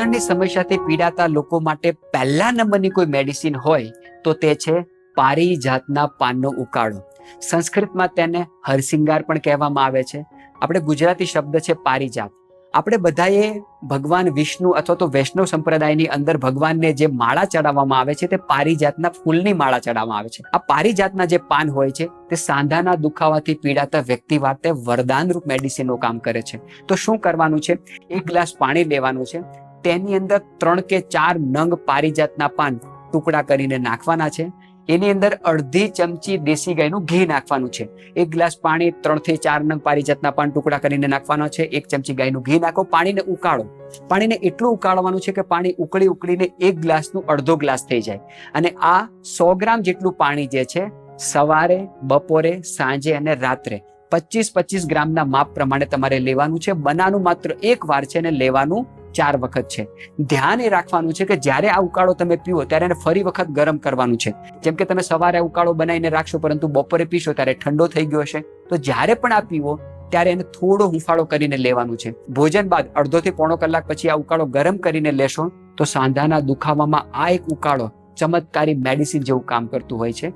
ઘૂંટણની સમસ્યાથી પીડાતા લોકો માટે પહેલા નંબરની કોઈ મેડિસિન હોય તો તે છે પારિજાતના પાનનો ઉકાળો. સંસ્કૃતમાં તેને હરસિંગાર પણ કહેવામાં આવે છે. આપણે ગુજરાતી શબ્દ છે પારિજાત. આપણે બધાએ ભગવાન વિષ્ણુ અથવા તો વૈષ્ણવ સંપ્રદાયની અંદર ભગવાનને જે માળા ચડાવવામાં આવે છે તે પારિજાતના ફૂલની માળા ચડાવવામાં આવે છે. આ પારિજાતના જે પાન હોય છે તે સાંધાના દુખાવાથી પીડાતા વ્યક્તિ માટે વરદાનરૂપ મેડિસિનનું કામ કરે છે. તો શું કરવાનું છે? એક ગ્લાસ પાણી લેવાનું છે. તેની અંદર ત્રણ કે ચાર નંગ પારિજાતના પાન ટુકડા કરીને નાખવાના છે. એની અંદર અડધી ચમચી દેશી ગાયનું ઘી નાખવાનું છે. એક ગ્લાસ પાણી ત્રણથી ચાર નંગ પારિજાતના પાન ટુકડા કરીને નાખવાનો છે. એક ચમચી ગાયનું ઘી નાખો, પાણીને ઉકાળો. પાણીને એટલું ઉકાળવાનું છે કે પાણી ઉકળી ઉકળીને એક ગ્લાસનું અડધો ગ્લાસ થઈ જાય. અને આ સો ગ્રામ જેટલું પાણી જે છે, સવારે, બપોરે, સાંજે અને રાત્રે પચીસ પચીસ ગ્રામના માપ પ્રમાણે તમારે લેવાનું છે. બનાનું માત્ર એક વાર છે અને લેવાનું ચાર વખત છે. ધ્યાન એ રાખવાનું છે કે જ્યારે આ ઉકાળો તમે પીવો ત્યારે એને ફરી વખત ગરમ કરવાનું છે. જેમ કે તમે સવારે ઉકાળો બનાવીને રાખશો પરંતુ બપોરે પીશો ત્યારે ઠંડો થઈ ગયો હશે. તો જ્યારે પણ આ પીવો ત્યારે એને થોડો હુંફાળો કરીને લેવાનું છે. ભોજન બાદ અડધો થી પોણો કલાક પછી આ ઉકાળો ગરમ કરીને લેશો તો સાંધાના દુખાવામાં આ એક ઉકાળો ચમત્કારી મેડિસિન જેવું કામ કરતું હોય છે.